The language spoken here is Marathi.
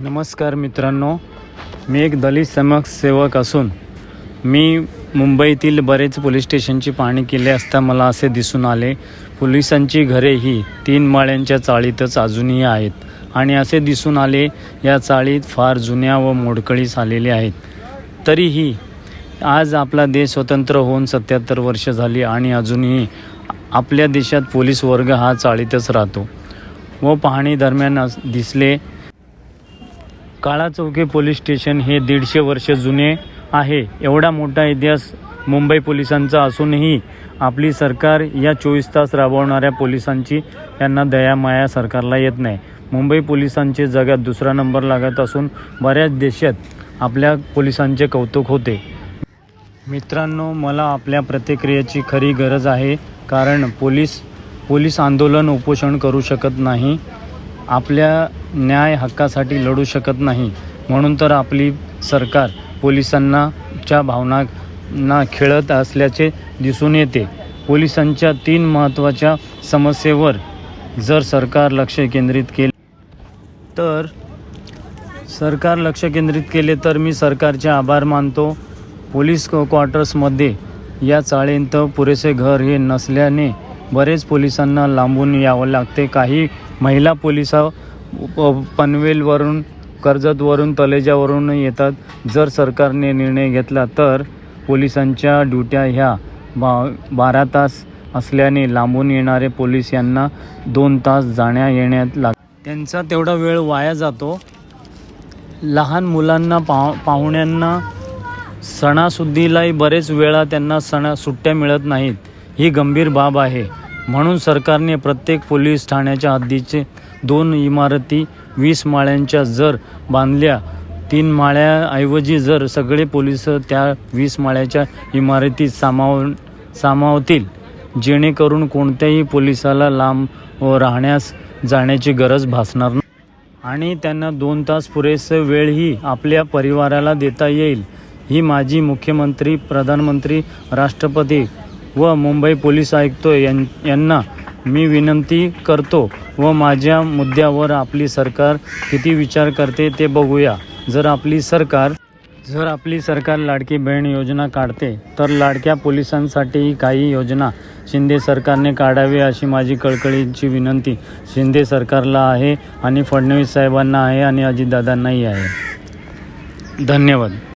नमस्कार मित्रांनो मी एक दलित समाजसेवक असून मी मुंबईतील बरेच पोलीस स्टेशनची पाहणी केली असता मला असे दिसून आले पोलिसांची घरे ही तीन माळ्यांच्या चाळीतच अजूनही आहेत आणि असे दिसून आले या चाळीत फार जुन्या व मोडकळीस आलेल्या आहेत. तरीही आज आपला देश स्वतंत्र होऊन सत्याहत्तर वर्ष झाली आणि अजूनही आपल्या देशात पोलीस वर्ग हा चाळीतच राहतो व पाहणी दरम्यान अस- दिसले काळाचौके पोलीस स्टेशन हे दीडशे वर्ष जुने आहे. एवढा मोठा इतिहास मुंबई पोलिसांचा असूनही आपली सरकार या चोवीस तास राबवणाऱ्या पोलिसांची यांना दयामाया सरकारला येत नाही. मुंबई पोलिसांचे जगात दुसरा नंबर लागत असून बऱ्याच देशात आपल्या पोलिसांचे कौतुक होते. मित्रांनो मला आपल्या प्रतिक्रियेची खरी गरज आहे कारण पोलीस पोलीस आंदोलन उपोषण करू शकत नाही. आपल्या न्याय हक्कासाठी लढू शकत नाही. म्हणून तर आपली सरकार पोलिसांना च्या भावनांना खेळत असल्याचे दिसून येते. पोलिसांच्या तीन महत्त्वाच्या समस्येवर जर सरकार लक्ष केंद्रित केले तर सरकार लक्ष केंद्रित केले तर मी सरकारचे आभार मानतो. पोलीस क्वार्टर्समध्ये या चाळींत पुरेसे घर हे नसल्याने बरेच पोलिसांना लांबून यावं लागते. काही महिला पोलिसा पनवेलवरून कर्जतवरून तलेजावरून येतात. जर सरकारने निर्णय घेतला तर पोलिसांच्या ड्युट्या ह्या बा बारा तास असल्याने लांबून येणारे पोलीस यांना दोन तास जाण्या येण्यात लाग त्यांचा तेवढा वेळ वाया जातो. लहान मुलांना पाह पाहुण्यांना सणासुद्दीलाही बरेच वेळा त्यांना सणा सुट्ट्या मिळत नाहीत. ही गंभीर बाब आहे. म्हणून सरकारने प्रत्येक पोलीस ठाण्याच्या हद्दीचे दोन इमारती वीस माळ्यांच्या जर बांधल्या तीन माळ्याऐवजी जर सगळे पोलीस त्या वीस माळ्याच्या इमारतीत सामाव सामावतील. जेणेकरून कोणत्याही पोलिसाला लांब राहण्यास जाण्याची गरज भासणार नाही. आणि त्यांना दोन तास पुरेसे वेळही आपल्या परिवाराला देता येईल. ही माझी मुख्यमंत्री प्रधानमंत्री राष्ट्रपती व मुंबई पोलीस आयुक्त यां यांना मी विनंती करतो व माझ्या मुद्द्यावर आपली सरकार किती विचार करते ते बघूया. जर आपली सरकार जर आपली सरकार लाडकी बहीण योजना काढते तर लाडक्या पोलिसांसाठीही काही योजना शिंदे सरकारने काढावी अशी माझी कळकळीची विनंती शिंदे सरकारला आहे आणि फडणवीस साहेबांना आहे आणि अजितदादांनाही आहे. धन्यवाद.